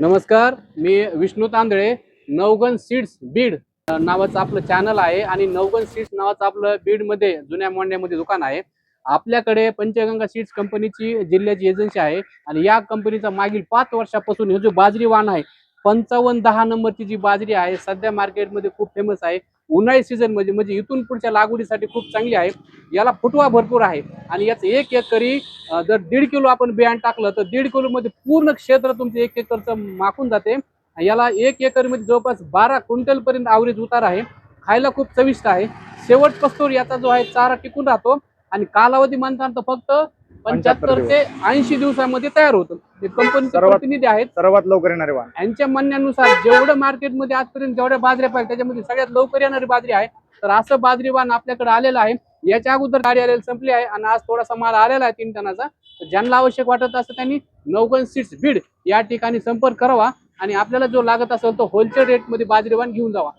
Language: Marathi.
नमस्कार मी विष्णू तांदळे नवगण सीड्स बीड नावाचं आपलं चॅनल आहे आणि नवगण सीड्स नावाचं आपलं बीडमध्ये जुन्या मोंड्यामध्ये दुकान आहे. आपल्याकडे पंचगंगा सीड्स कंपनीची जिल्ह्याची एजन्सी आहे आणि या कंपनीचा मागील पाच वर्षापासून हे जो बाजरी वाण आहे पंचावन्न दहा नंबरची जी बाजरी आहे सध्या मार्केटमध्ये खूप फेमस आहे. उन्हाळी सीझन म्हणजे म्हणजे इथून पुढच्या लागवडीसाठी खूप चांगली आहे. याला फुटवा भरपूर आहे. आणि याचं एक एकरी जर दीड किलो आपण बियाण टाकलं तर दीड किलोमध्ये पूर्ण क्षेत्र तुमचं एक एकरचं माखून जाते. याला एक एकरमध्ये जवळपास बारा क्विंटलपर्यंत आवरेज उतार आहे. खायला खूप चविष्ट आहे. शेवट पस्तोर याचा जो आहे चारा टिकून राहतो. आणि कालावधी म्हणताना तर फक्त पंच्याहत्तर ते ऐंशी दिवसामध्ये तयार होतं. हे कंपनीचे प्रतिनिधी आहेत सर्वात लवकर येणारे वाण यांच्या म्हणण्यानुसार जेवढं मार्केटमध्ये आजपर्यंत जेवढ्या बाजऱ्या पाहिजे त्याच्यामध्ये सगळ्यात लवकर येणारी बाजरी आहे. तर असं बाजरी वाण आपल्याकडे आलेलं आहे. याच्या अगोदर गाडी आलेली संपली आहे आणि आज थोडासा माल आलेला आहे तीन टनाचा. तर ज्यांना आवश्यक वाटत असतं त्यांनी नवगण सीट्स बीड या ठिकाणी संपर्क करावा आणि आपल्याला जो लागत असेल तो होलसेल रेटमध्ये बाजरी वाण घेऊन जावा.